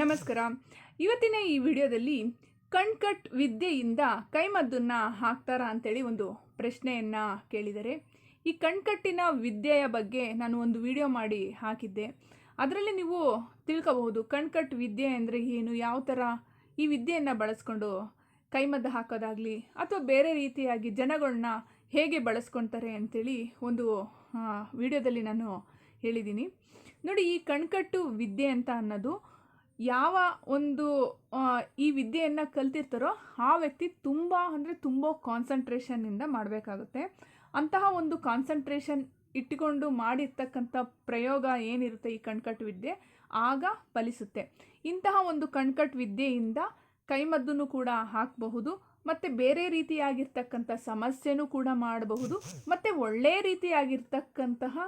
ನಮಸ್ಕಾರ. ಇವತ್ತಿನ ಈ ವಿಡಿಯೋದಲ್ಲಿ ಕಣ್ಕಟ್ ವಿದ್ಯೆಯಿಂದ ಕೈಮದ್ದನ್ನು ಹಾಕ್ತಾರಾ ಅಂತೇಳಿ ಒಂದು ಪ್ರಶ್ನೆಯನ್ನು ಕೇಳಿದರೆ, ಈ ಕಣ್ಕಟ್ಟಿನ ವಿದ್ಯೆಯ ಬಗ್ಗೆ ನಾನು ಒಂದು ವಿಡಿಯೋ ಮಾಡಿ ಹಾಕಿದ್ದೆ. ಅದರಲ್ಲಿ ನೀವು ತಿಳ್ಕೋಬಹುದು, ಕಣ್ಕಟ್ ವಿದ್ಯೆ ಅಂದರೆ ಏನು, ಯಾವ ಥರ ಈ ವಿದ್ಯೆಯನ್ನು ಬಳಸ್ಕೊಂಡು ಕೈಮದ್ದು ಹಾಕೋದಾಗಲಿ, ಅಥವಾ ಬೇರೆ ರೀತಿಯಾಗಿ ಜನಗಳನ್ನ ಹೇಗೆ ಬಳಸ್ಕೊಳ್ತಾರೆ ಅಂತೇಳಿ ಒಂದು ವಿಡಿಯೋದಲ್ಲಿ ನಾನು ಹೇಳಿದ್ದೀನಿ. ನೋಡಿ, ಈ ಕಣ್ಕಟ್ಟು ವಿದ್ಯೆ ಅಂತ ಅನ್ನೋದು ಯಾವ ಒಂದು ಈ ವಿದ್ಯೆಯನ್ನು ಕಲ್ತಿರ್ತಾರೋ ಆ ವ್ಯಕ್ತಿ ತುಂಬ ಅಂದರೆ ತುಂಬ ಕಾನ್ಸಂಟ್ರೇಷನ್ನಿಂದ ಮಾಡಬೇಕಾಗುತ್ತೆ. ಅಂತಹ ಒಂದು ಕಾನ್ಸಂಟ್ರೇಷನ್ ಇಟ್ಟುಕೊಂಡು ಮಾಡಿರ್ತಕ್ಕಂಥ ಪ್ರಯೋಗ ಏನಿರುತ್ತೆ ಈ ಕಣ್ಕಟ್ಟು ವಿದ್ಯೆ? ಆಗ ಫಲಿಸುತ್ತೆ. ಇಂತಹ ಒಂದು ಕಣ್ಕಟ್ಟು ವಿದ್ಯೆಯಿಂದ ಕೈಮದ್ದನ್ನು ಕೂಡ ಹಾಕಬಹುದು, ಮತ್ತು ಬೇರೆ ರೀತಿಯಾಗಿರ್ತಕ್ಕಂಥ ಸಮಸ್ಯೆನೂ ಕೂಡ ಮಾಡಬಹುದು, ಮತ್ತು ಒಳ್ಳೆಯ ರೀತಿಯಾಗಿರ್ತಕ್ಕಂತಹ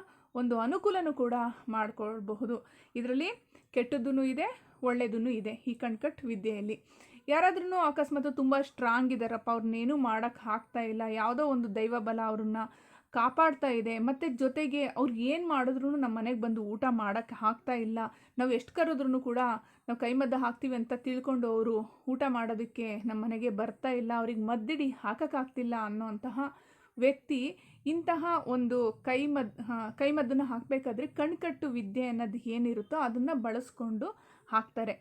ಒಂದು ಅನುಕೂಲನೂ ಕೂಡ ಮಾಡಿಕೊಳ್ಬಹುದು. ಇದರಲ್ಲಿ ಕೆಟ್ಟದ್ದೂ ಇದೆ ಒಳ್ಳೆಯದೂ ಇದೆ ಈ ಕಣ್ಕಟ್ ವಿದ್ಯೆಯಲ್ಲಿ. ಯಾರಾದ್ರೂ ಅಕಸ್ಮಾತ್ ತುಂಬ ಸ್ಟ್ರಾಂಗ್ ಇದ್ದಾರಪ್ಪ ಅವ್ರನ್ನೇನು ಮಾಡೋಕ್ಕೆ ಆಗ್ತಾ ಇಲ್ಲ. ಯಾವುದೋ ಒಂದು ದೈವ ಬಲ ಅವ್ರನ್ನ ಕಾಪಾಡ್ತಾ ಇದೆ. ಮತ್ತು ಜೊತೆಗೆ ಅವ್ರು ಏನು ಮಾಡಿದ್ರು ನಮ್ಮ ಮನೆಗೆ ಬಂದು ಊಟ ಮಾಡೋಕ್ಕೆ ಹಾಕ್ತಾ ಇಲ್ಲ. ನಾವು ಎಷ್ಟು ಕರೆದ್ರೂ ಕೂಡ ನಾವು ಕೈಮದ್ದು ಹಾಕ್ತೀವಿ ಅಂತ ತಿಳ್ಕೊಂಡು ಅವರು ಊಟ ಮಾಡೋದಕ್ಕೆ ನಮ್ಮ ಮನೆಗೆ ಬರ್ತಾ ಇಲ್ಲ. ಅವ್ರಿಗೆ ಮದ್ದಿಡಿ ಹಾಕೋಕ್ಕಾಗ್ತಿಲ್ಲ ಅನ್ನೋಂತಹ ವ್ಯಕ್ತಿ ಇಂತಹ ಒಂದು ಕೈಮದ್ ಕೈಮದ್ದನ್ನು ಹಾಕಬೇಕಾದ್ರೆ ಕಣ್ಕಟ್ಟು ವಿದ್ಯೆ ಅನ್ನೋದು ಏನಿರುತ್ತೋ ಅದನ್ನು ಬಳಸ್ಕೊಂಡು ಹಾಕ್ತಾರೆ.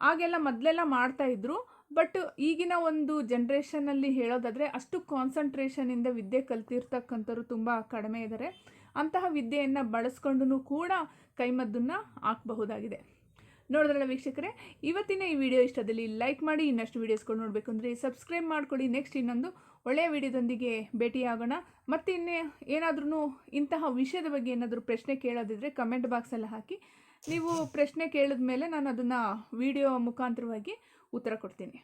ಆಗೆಲ್ಲ ಮೊದಲೆಲ್ಲ ಮಾಡ್ತಾಯಿದ್ರು ಬಟ್ ಈಗಿನ ಒಂದು ಜನ್ರೇಷನಲ್ಲಿ ಹೇಳೋದಾದರೆ ಅಷ್ಟು ಕಾನ್ಸಂಟ್ರೇಷನಿಂದ ವಿದ್ಯೆ ಕಲ್ತಿರ್ತಕ್ಕಂಥವ್ರು ತುಂಬ ಕಡಿಮೆ ಇದ್ದಾರೆ ಅಂತಹ ವಿದ್ಯೆಯನ್ನು ಬಳಸ್ಕೊಂಡು ಕೂಡ ಕೈಮದ್ದನ್ನು ಹಾಕಬಹುದಾಗಿದೆ. ನೋಡಿದ್ರಲ್ಲ ವೀಕ್ಷಕರೇ, ಇವತ್ತಿನ ಈ ವಿಡಿಯೋ ಇಷ್ಟದಲ್ಲಿ ಲೈಕ್ ಮಾಡಿ ಇನ್ನಷ್ಟು ವೀಡಿಯೋಸ್ಗಳು ನೋಡಬೇಕು ಅಂದರೆ ಸಬ್ಸ್ಕ್ರೈಬ್ ಮಾಡಿಕೊಡಿ ನೆಕ್ಸ್ಟ್ ಇನ್ನೊಂದು ಒಳ್ಳೆಯ ವಿಡಿಯೋದೊಂದಿಗೆ ಭೇಟಿಯಾಗೋಣ. ಮತ್ತು ಇನ್ನೇ ಏನಾದ್ರೂ ಇಂತಹ ವಿಷಯದ ಬಗ್ಗೆ ಏನಾದರೂ ಪ್ರಶ್ನೆ ಕೇಳೋದಿದ್ರೆ ಕಮೆಂಟ್ ಬಾಕ್ಸಲ್ಲಿ ಹಾಕಿ. ನೀವು ಪ್ರಶ್ನೆ ಕೇಳಿದ ಮೇಲೆ ನಾನು ಅದನ್ನು ವಿಡಿಯೋ ಮುಖಾಂತರವಾಗಿ ಉತ್ತರ ಕೊಡ್ತೀನಿ.